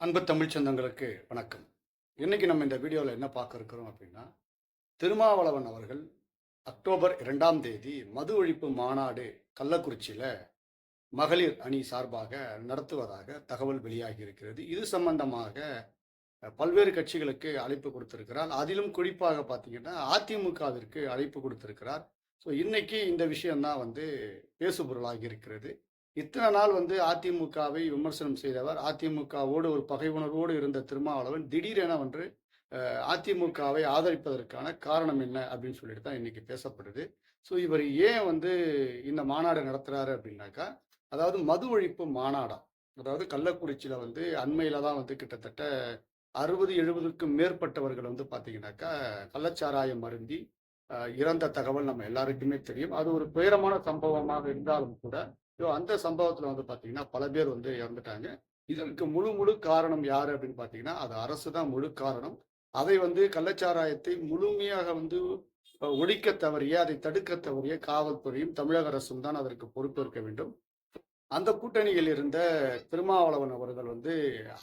அன்பு தமிழ் சொந்தங்களுக்கு வணக்கம். இன்னைக்கு நம்ம இந்த வீடியோவில் என்ன பார்க்க இருக்கிறோம் அப்படின்னா திருமாவளவன் அவர்கள் அக்டோபர் இரண்டாம் தேதி மது ஒழிப்பு மாநாடு கள்ளக்குறிச்சியில் மகளிர் அணி சார்பாக நடத்துவதாக தகவல் வெளியாகி இருக்கிறது. இது சம்பந்தமாக பல்வேறு கட்சிகளுக்கு அழைப்பு கொடுத்திருக்கிறார். அதிலும் குறிப்பாக பார்த்தீங்கன்னா அதிமுகவிற்கு அழைப்பு கொடுத்திருக்கிறார். ஸோ இன்னைக்கு இந்த விஷயம்தான் வந்து பேசுபொருளாகி இருக்கிறது. இத்தனை நாள் வந்து அதிமுகவை விமர்சனம் செய்தவர். அதிமுகவோடு ஒரு பகை உணர்வோடு இருந்த திருமாவளவன் திடீரென வந்து அதிமுகவை ஆதரிப்பதற்கான காரணம் என்ன அப்படின்னு சொல்லிட்டு தான் இன்னைக்கு பேசப்படுது. ஸோ இவர் ஏன் வந்து இந்த மாநாடு நடத்துறாரு அப்படின்னாக்கா அதாவது மது ஒழிப்பு மாநாடா அதாவது கள்ளக்குறிச்சியில் வந்து அண்மையில தான் வந்து கிட்டத்தட்ட அறுபது எழுபதுக்கும் மேற்பட்டவர்கள் வந்து பார்த்தீங்கன்னாக்கா கள்ளச்சாராயம் அருந்தி இறந்த தகவல் நம்ம எல்லாருக்குமே தெரியும். அது ஒரு துயரமான சம்பவமாக இருந்தாலும் கூட ஸோ அந்த சம்பவத்தில் வந்து பார்த்தீங்கன்னா பல பேர் வந்து இறந்துட்டாங்க. இதற்கு முழு முழு காரணம் யார் அப்படின்னு பார்த்தீங்கன்னா அது அரசு தான் முழு காரணம். அதை வந்து கள்ளச்சாராயத்தை முழுமையாக வந்து ஒழிக்க தவறிய அதை தடுக்க தவறிய காவல்துறையும் தமிழக அரசும் தான் அதற்கு பொறுப்பேற்க வேண்டும். அந்த கூட்டணியில் இருந்த திருமாவளவன் அவர்கள் வந்து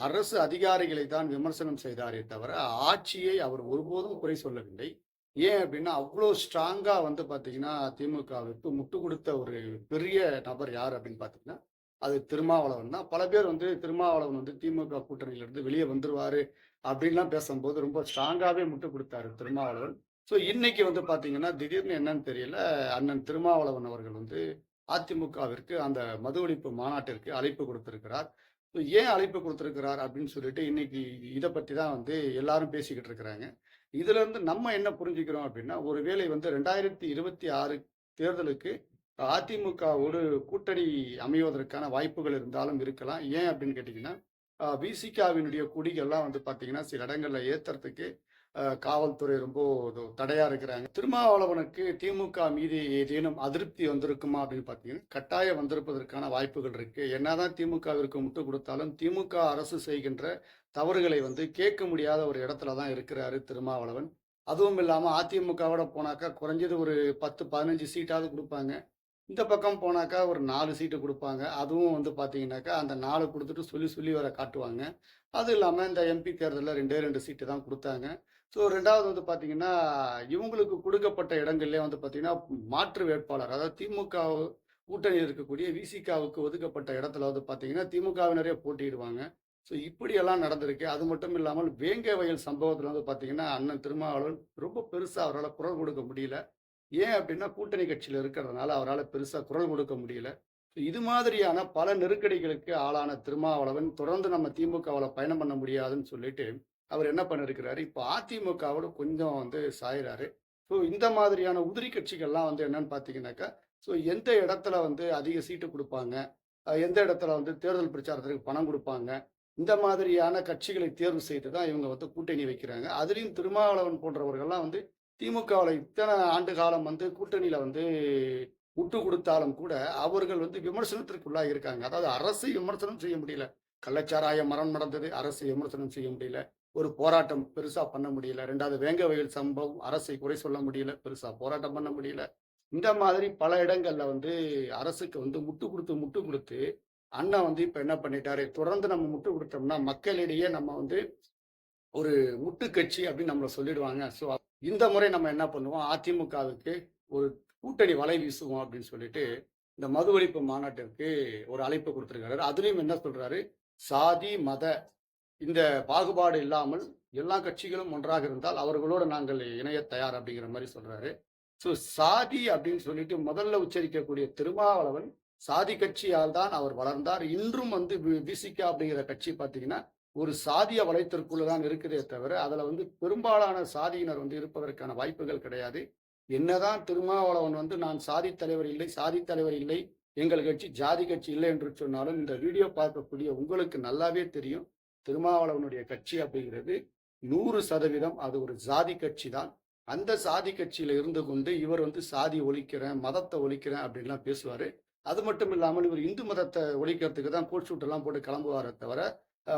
அரசு அதிகாரிகளை தான் விமர்சனம் செய்தாரே தவிர ஆட்சியை அவர் ஒருபோதும் குறை சொல்லவில்லை. ஏன் அப்படின்னா அவ்வளோ ஸ்ட்ராங்காக வந்து பார்த்தீங்கன்னா திமுகவிற்கு முட்டு கொடுத்த ஒரு பெரிய நபர் யார் அப்படின்னு பார்த்தீங்கன்னா அது திருமாவளவன் தான். பல பேர் வந்து திருமாவளவன் வந்து திமுக கூட்டணியிலிருந்து வெளியே வந்துருவாரு அப்படின்லாம் பேசும்போது ரொம்ப ஸ்ட்ராங்காகவே முட்டு கொடுத்தாரு திருமாவளவன். ஸோ இன்னைக்கு வந்து பார்த்தீங்கன்னா திடீர்னு என்னன்னு தெரியல அண்ணன் திருமாவளவன் அவர்கள் வந்து அதிமுகவிற்கு அந்த மது ஒழிப்பு மாநாட்டிற்கு அழைப்பு கொடுத்திருக்கிறார். ஏன் அழைப்பு கொடுத்துருக்கிறார் அப்படின்னு சொல்லிட்டு இன்னைக்கு இதை பற்றி தான் வந்து எல்லாரும் பேசிக்கிட்டு இருக்கிறாங்க. இதுல இருந்து நம்ம என்ன புரிஞ்சுக்கிறோம் அப்படின்னா ஒருவேளை வந்து ரெண்டாயிரத்தி இருபத்தி ஆறு தேர்தலுக்கு அதிமுகவோடு கூட்டணி அமைவதற்கான வாய்ப்புகள் இருந்தாலும் இருக்கலாம். ஏன் அப்படின்னு கேட்டிங்கன்னா விசிகாவினுடைய குடிகள்லாம் வந்து பார்த்தீங்கன்னா சில இடங்கள்ல ஏத்துறதுக்கு காவல்துறை ரொம்ப தடையாக தடையா இருக்கிறாங்க. திருமாவளவனுக்கு திமுக மீது ஏதேனும் அதிருப்தி வந்திருக்குமா அப்படின்னு பார்த்தீங்கன்னா கட்டாயம் வந்திருப்பதற்கான வாய்ப்புகள் இருக்கு. என்னதான் திமுகவிற்கு முட்டு கொடுத்தாலும் திமுக அரசு செய்கின்ற தவறுகளை வந்து கேட்க முடியாத ஒரு இடத்துல தான் இருக்கிறாரு திருமாவளவன். அதுவும் இல்லாமல் அதிமுகவோட போனாக்கா குறைஞ்சது ஒரு பத்து பதினஞ்சு சீட்டாவது கொடுப்பாங்க. இந்த பக்கம் போனாக்கா ஒரு நாலு சீட்டு கொடுப்பாங்க. அதுவும் வந்து பார்த்தீங்கன்னாக்கா அந்த நாலு கொடுத்துட்டு சொல்லி சொல்லி வர காட்டுவாங்க. அது இல்லாமல் இந்த எம்பி தேர்தலில் ரெண்டே ரெண்டு சீட்டு தான் கொடுத்தாங்க. ஸோ ரெண்டாவது வந்து பார்த்தீங்கன்னா இவங்களுக்கு கொடுக்கப்பட்ட இடங்கள்லேயே வந்து பார்த்தீங்கன்னா மாற்று வேட்பாளர் அதாவது திமுக கூட்டணியில் இருக்கக்கூடிய விசிகாவுக்கு ஒதுக்கப்பட்ட இடத்துல வந்து பார்த்தீங்கன்னா திமுகவினரே போட்டியிடுவாங்க. ஸோ இப்படியெல்லாம் நடந்திருக்கு. அது மட்டும் இல்லாமல் வேங்கை வயல் சம்பவத்தில் வந்து பார்த்தீங்கன்னா அண்ணன் திருமாவளவன் ரொம்ப பெருசாக அவரால் குரல் கொடுக்க முடியல. ஏன் அப்படின்னா கூட்டணி கட்சியில் இருக்கிறதுனால அவரால் பெருசாக குரல் கொடுக்க முடியல. ஸோ இது மாதிரியான பல நெருக்கடிகளுக்கு ஆளான திருமாவளவன் தொடர்ந்து நம்ம திமுகவில் பயணம் பண்ண முடியாதுன்னு சொல்லிட்டு அவர் என்ன பண்ணிருக்கிறாரு? இப்போ அதிமுகவோட கொஞ்சம் வந்து சாயிறாரு. ஸோ இந்த மாதிரியான உதிரி கட்சிகள்லாம் வந்து என்னன்னு பார்த்தீங்கன்னாக்கா ஸோ எந்த இடத்துல வந்து அதிக சீட்டு கொடுப்பாங்க? எந்த இடத்துல வந்து தேர்தல் பிரச்சாரத்திற்கு பணம் கொடுப்பாங்க? இந்த மாதிரியான கட்சிகளை தேர்வு செய்து தான் இவங்க வந்து கூட்டணி வைக்கிறாங்க. அதுலேயும் திருமாவளவன் போன்றவர்கள்லாம் வந்து திமுகவில் இத்தனை ஆண்டு காலம் வந்து கூட்டணியில் வந்து விட்டு கொடுத்தாலும் கூட அவர்கள் வந்து விமர்சனத்திற்குள்ளாக இருக்காங்க. அதாவது அரசு விமர்சனம் செய்ய முடியல. கள்ளச்சாராய மரம் நடந்தது அரசு விமர்சனம் செய்ய முடியல. ஒரு போராட்டம் பெருசா பண்ண முடியல. ரெண்டாவது வேங்க வயல் சம்பவம் அரசை குறை சொல்ல முடியல. பெருசா போராட்டம் பண்ண முடியல. இந்த மாதிரி பல இடங்கள்ல வந்து அரசுக்கு வந்து முட்டு கொடுத்து முட்டு கொடுத்து அண்ணா வந்து இப்ப என்ன பண்ணிட்டாரு? தொடர்ந்து நம்ம முட்டு கொடுத்தோம்னா மக்களிடையே நம்ம வந்து ஒரு முட்டு கட்சி அப்படின்னு நம்மளை சொல்லிடுவாங்க. ஸோ இந்த முறை நம்ம என்ன பண்ணுவோம்? அதிமுகவுக்கு ஒரு கூட்டணி வலை வீசுவோம் அப்படின்னு சொல்லிட்டு இந்த மது ஒழிப்பு மாநாட்டிற்கு ஒரு அழைப்பு கொடுத்திருக்காரு. அதுலயும் என்ன சொல்றாரு? சாதி மத இந்த பாகுபாடு இல்லாமல் எல்லா கட்சிகளும் ஒன்றாக இருந்தால் அவர்களோடு நாங்கள் இணைய தயார் அப்படிங்கிற மாதிரி சொல்றாரு. ஸோ சாதி அப்படின்னு சொல்லிட்டு முதல்ல உச்சரிக்கக்கூடிய திருமாவளவன் சாதி கட்சியால் தான் அவர் வளர்ந்தார். இன்றும் வந்து விசிகா அப்படிங்கிற கட்சி பார்த்தீங்கன்னா ஒரு சாதிய வலைத்திற்குள்ள தான் இருக்குதே தவிர அதில் வந்து பெரும்பாலான சாதியினர் வந்து இருப்பதற்கான வாய்ப்புகள் கிடையாது. என்னதான் திருமாவளவன் வந்து நான் சாதி தலைவர் இல்லை சாதி தலைவர் இல்லை எங்கள் கட்சி ஜாதி கட்சி இல்லை என்று சொன்னாலும் இந்த வீடியோ பார்க்கக்கூடிய உங்களுக்கு நல்லாவே தெரியும். திருமாவளவனுடைய கட்சி அப்படிங்கிறது நூறு சதவீதம் அது ஒரு சாதி கட்சி தான். அந்த சாதி கட்சியில இருந்து கொண்டு இவர் வந்து சாதி ஒழிக்கிறேன் மதத்தை ஒழிக்கிறேன் அப்படின்லாம் பேசுவாரு. அது மட்டும் இல்லாமல் இவர் இந்து மதத்தை ஒழிக்கிறதுக்கு தான் கோட்ஷூட்டெல்லாம் போட்டு கிளம்புவாரே தவிர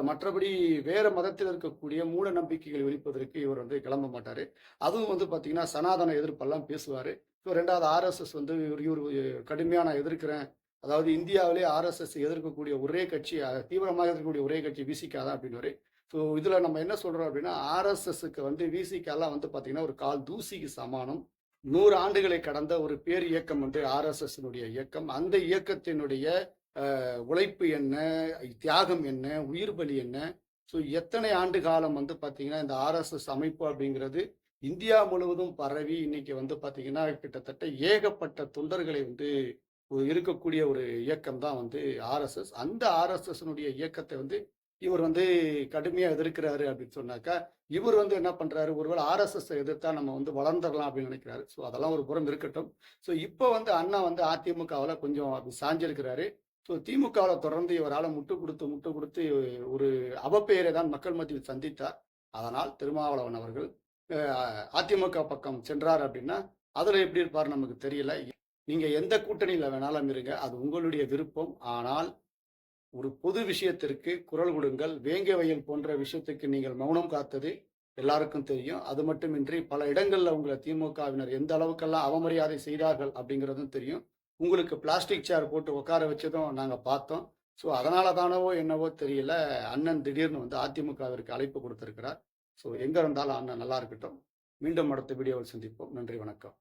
மற்றபடி வேற மதத்தில் இருக்கக்கூடிய மூட நம்பிக்கைகள் ஒழிப்பதற்கு இவர் வந்து கிளம்ப மாட்டாரு. அதுவும் வந்து பாத்தீங்கன்னா சனாதன எதிர்ப்பெல்லாம் பேசுவாரு. இப்போ ரெண்டாவது ஆர்எஸ்எஸ் வந்து இவர் இவர் கடுமையா நான் எதிர்க்கிறேன் அதாவது இந்தியாவிலே ஆர்எஸ்எஸ் எதிர்க்கக்கூடிய ஒரே கட்சி தீவிரமாக எதிர்க்கக்கூடிய ஒரே கட்சி விசிகா தான் அப்படின்னு ஸோ இதில் நம்ம என்ன சொல்கிறோம் அப்படின்னா ஆர்எஸ்எஸ்க்கு வந்து விசிகாலாம் வந்து பார்த்திங்கன்னா ஒரு கால் தூசிக்கு சமானம். நூறு ஆண்டுகளை கடந்த ஒரு பேர் இயக்கம் வந்து ஆர்எஸ்எஸ்னுடைய இயக்கம். அந்த இயக்கத்தினுடைய உழைப்பு என்ன தியாகம் என்ன உயிர் பலி என்ன? ஸோ எத்தனை ஆண்டு காலம் வந்து பார்த்தீங்கன்னா இந்த ஆர்எஸ்எஸ் அமைப்பு அப்படிங்கிறது இந்தியா முழுவதும் பரவி இன்னைக்கு வந்து பார்த்தீங்கன்னா கிட்டத்தட்ட ஏகப்பட்ட தொண்டர்களை வந்து இருக்கக்கூடிய ஒரு இயக்கம் தான் வந்து ஆர்எஸ்எஸ் அந்த ஆர்எஸ்எஸ்னுடைய இயக்கத்தை வந்து இவர் வந்து கடுமையாக எதிர்க்கிறாரு அப்படின்னு சொன்னாக்கா இவர் வந்து என்ன பண்றாரு? ஒருவேளை ஆர்எஸ்எஸ் எதிர்த்தா நம்ம வந்து வளர்ந்துடலாம் அப்படின்னு நினைக்கிறாரு. ஸோ அதெல்லாம் ஒரு புறம் இருக்கட்டும். ஸோ இப்போ வந்து அண்ணா வந்து அதிமுகவில் கொஞ்சம் அப்படி சாஞ்சிருக்கிறாரு. ஸோ திமுகவில் தொடர்ந்து இவரால் முட்டு கொடுத்து முட்டு கொடுத்து ஒரு அவப்பெயரை தான் மக்கள் மத்தியில் சந்தித்தார். அதனால் திருமாவளவன் அவர்கள் அதிமுக பக்கம் சென்றார் அப்படின்னா அதில் எப்படி இருப்பார் நமக்கு தெரியல. நீங்க எந்த கூட்டணியில் வேணாலும் இருங்க அது உங்களுடைய விருப்பம். ஆனால் ஒரு பொது விஷயத்திற்கு குரல் கொடுங்கள். வேங்க வயல் போன்ற விஷயத்துக்கு நீங்கள் மௌனம் காத்தது எல்லாருக்கும் தெரியும். அது மட்டுமின்றி பல இடங்கள்ல உங்களை திமுகவினர் எந்த அளவுக்கெல்லாம் அவமரியாதை செய்தார்கள் அப்படிங்கிறதும் தெரியும். உங்களுக்கு பிளாஸ்டிக் சேர் போட்டு உட்கார வச்சதும் நாங்கள் பார்த்தோம். ஸோ அதனால தானவோ என்னவோ தெரியல. அண்ணன் திடீர்னு வந்து அதிமுகவிற்கு அழைப்பு கொடுத்துருக்கிறார். ஸோ எங்க இருந்தாலும் அண்ணன் நல்லா இருக்கட்டும். மீண்டும் அடுத்த வீடியோவில் சந்திப்போம். நன்றி வணக்கம்.